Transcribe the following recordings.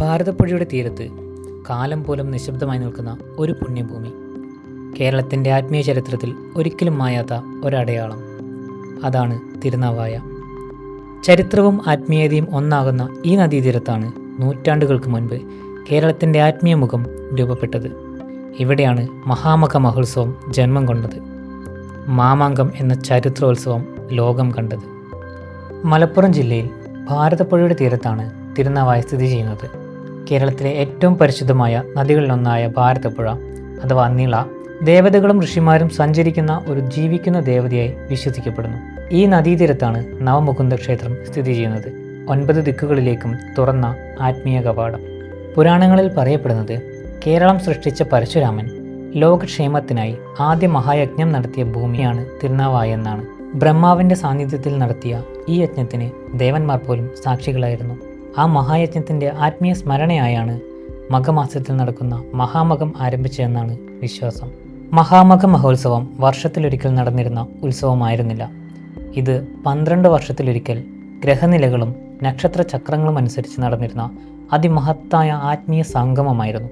ഭാരതപ്പുഴയുടെ തീരത്ത് കാലം പോലും നിശബ്ദമായി നിൽക്കുന്ന ഒരു പുണ്യഭൂമി. കേരളത്തിന്റെ ആത്മീയ ചരിത്രത്തിൽ ഒരിക്കലും മായാത്ത ഒരടയാളം. അതാണ് തിരുനാവായ. ചരിത്രവും ആത്മീയതയും ഒന്നാകുന്ന ഈ നദീതീരത്താണ് നൂറ്റാണ്ടുകൾക്ക് മുൻപ് കേരളത്തിന്റെ ആത്മീയ മുഖം രൂപപ്പെട്ടത്. ഇവിടെയാണ് മഹാമക മഹോത്സവം ജന്മം കൊണ്ടത്. മാമാങ്കം എന്ന ചരിത്രോത്സവം ലോകം കണ്ടത്. മലപ്പുറം ജില്ലയിൽ ഭാരതപ്പുഴയുടെ തീരത്താണ് തിരുനാവായ സ്ഥിതി ചെയ്യുന്നത്. കേരളത്തിലെ ഏറ്റവും പരിശുദ്ധമായ നദികളിലൊന്നായ ഭാരതപ്പുഴ അഥവാ നിള ദേവതകളും ഋഷിമാരും സഞ്ചരിക്കുന്ന ഒരു ജീവിക്കുന്ന ദേവതയായി വിശ്വസിക്കപ്പെടുന്നു. ഈ നദീതീരത്താണ് നവമുകുന്ദ ക്ഷേത്രം സ്ഥിതി ചെയ്യുന്നത്. ഒൻപത് ദിക്കുകളിലേക്കും തുറന്ന ആത്മീയ കവാടം. പുരാണങ്ങളിൽ പറയപ്പെടുന്നത് കേരളം സൃഷ്ടിച്ച പരശുരാമൻ ലോകക്ഷേമത്തിനായി ആദ്യ മഹായജ്ഞം നടത്തിയ ഭൂമിയാണ് തിരുനാവായ എന്നാണ്. ബ്രഹ്മാവിന്റെ സാന്നിധ്യത്തിൽ നടത്തിയ ഈ യജ്ഞത്തിന് ദേവന്മാർ പോലും സാക്ഷികളായിരുന്നു. ആ മഹായജ്ഞത്തിന്റെ ആത്മീയ സ്മരണയായാണ് മകമാസത്തിൽ നടക്കുന്ന മഹാമകം ആരംഭിച്ചതെന്നാണ് വിശ്വാസം. മഹാമക മഹോത്സവം വർഷത്തിലൊരിക്കൽ നടന്നിരുന്ന ഉത്സവമായിരുന്നില്ല. ഇത് പന്ത്രണ്ട് വർഷത്തിലൊരിക്കൽ ഗ്രഹനിലകളും നക്ഷത്ര ചക്രങ്ങളും അനുസരിച്ച് നടന്നിരുന്ന അതിമഹത്തായ ആത്മീയ സംഗമമായിരുന്നു.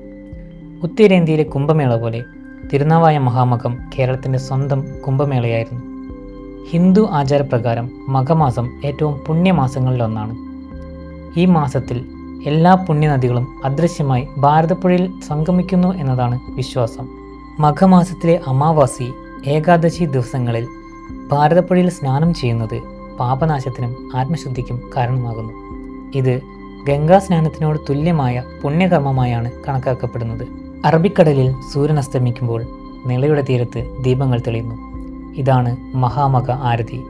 ഉത്തരേന്ത്യയിലെ കുംഭമേള പോലെ തിരുനാവായ മഹാമകം കേരളത്തിന്റെ സ്വന്തം കുംഭമേളയായിരുന്നു. ഹിന്ദു ആചാരപ്രകാരം മകമാസം ഏറ്റവും പുണ്യമാസങ്ങളിലൊന്നാണ്. ഈ മാസത്തിൽ എല്ലാ പുണ്യനദികളും അദൃശ്യമായി ഭാരതപ്പുഴയിൽ സംഗമിക്കുന്നു എന്നതാണ് വിശ്വാസം. മഘമാസത്തിലെ അമാവാസി ഏകാദശി ദിവസങ്ങളിൽ ഭാരതപ്പുഴയിൽ സ്നാനം ചെയ്യുന്നത് പാപനാശത്തിനും ആത്മശുദ്ധിക്കും കാരണമാകുന്നു. ഇത് ഗംഗാ സ്നാനത്തിനോട് തുല്യമായ പുണ്യകർമ്മമായാണ് കണക്കാക്കപ്പെടുന്നത്. അറബിക്കടലിൽ സൂര്യൻ അസ്തമിക്കുമ്പോൾ നിളയുടെ തീരത്ത് ദീപങ്ങൾ തെളിയുന്നു. ഇതാണ് മഹാമക ആരതി.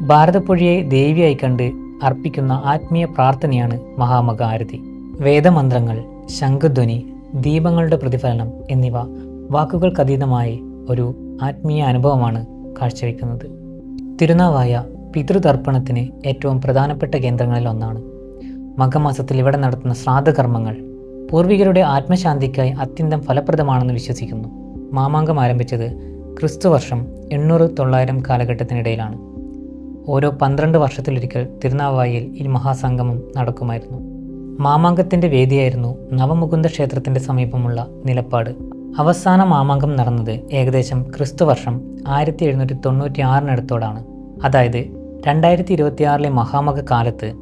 ഭാരതപ്പുഴയെ ദേവിയായി കണ്ട് അർപ്പിക്കുന്ന ആത്മീയ പ്രാർത്ഥനയാണ് മഹാമകാരതി വേദമന്ത്രങ്ങൾ ശംഖധ്വനി ദീപങ്ങളുടെ പ്രതിഫലനം എന്നിവ വാക്കുകൾക്കതീതമായി ഒരു ആത്മീയ അനുഭവമാണ് കാഴ്ചവെക്കുന്നത്. തിരുനാവായ പിതൃതർപ്പണത്തിന് ഏറ്റവും പ്രധാനപ്പെട്ട കേന്ദ്രങ്ങളിൽ ഒന്നാണ്. മകമാസത്തിൽ ഇവിടെ നടത്തുന്ന ശ്രാദ്ധകർമ്മങ്ങൾ പൂർവികരുടെ ആത്മശാന്തിക്കായി അത്യന്തം ഫലപ്രദമാണെന്ന് വിശ്വസിക്കുന്നു. മാമാങ്കം ആരംഭിച്ചത് ക്രിസ്തുവർഷം എണ്ണൂറ് തൊള്ളായിരം കാലഘട്ടത്തിനിടയിലാണ്. ഓരോ പന്ത്രണ്ട് വർഷത്തിലൊരിക്കൽ തിരുനാവായിൽ ഈ മഹാസംഗമം നടക്കുമായിരുന്നു. മാമാങ്കത്തിന്റെ വേദിയായിരുന്നു നവമുകുന്ദ ക്ഷേത്രത്തിന്റെ സമീപമുള്ള നിലപ്പാട്. അവസാന മാമാങ്കം നടന്നത് ഏകദേശം ക്രിസ്തുവർഷം ആയിരത്തി എഴുന്നൂറ്റി തൊണ്ണൂറ്റി ആറിനടുത്തോടാണ് അതായത് രണ്ടായിരത്തി ഇരുപത്തിയാറിലെ മഹാമക കാലത്ത്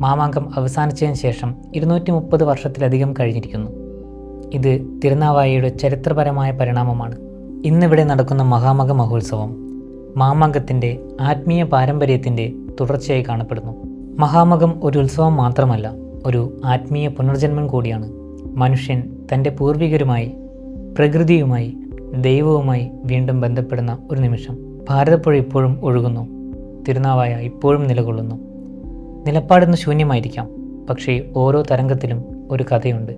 മാമാങ്കം അവസാനിച്ചതിന് ശേഷം ഇരുന്നൂറ്റി മുപ്പത് വർഷത്തിലധികം കഴിഞ്ഞിരിക്കുന്നു. ഇത് തിരുനാവായയുടെ ചരിത്രപരമായ പരിണാമമാണ്. ഇന്നിവിടെ നടക്കുന്ന മഹാമക മഹോത്സവം മാമാങ്കത്തിന്റെ ആത്മീയ പാരമ്പര്യത്തിന്റെ തുടർച്ചയായി കാണപ്പെടുന്നു. മഹാമകം ഒരു ഉത്സവം മാത്രമല്ല ഒരു ആത്മീയ പുനർജന്മം കൂടിയാണ്. മനുഷ്യൻ തന്റെ പൂർവികരുമായി പ്രകൃതിയുമായി ദൈവവുമായി വീണ്ടും ബന്ധപ്പെടുന്ന ഒരു നിമിഷം. ഭാരതപ്പുഴ ഇപ്പോഴും ഒഴുകുന്നു തിരുനാവായ ഇപ്പോഴും നിലകൊള്ളുന്നു. നിലപ്പാടുന്ന ശൂന്യമായിരിക്കാം പക്ഷേ ഓരോ തരംഗത്തിലും ഒരു കഥയുണ്ട്.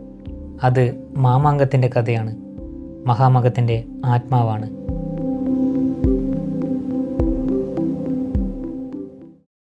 അത് മാമാങ്കത്തിന്റെ കഥയാണ് മഹാമകത്തിന്റെ ആത്മാവാണ്.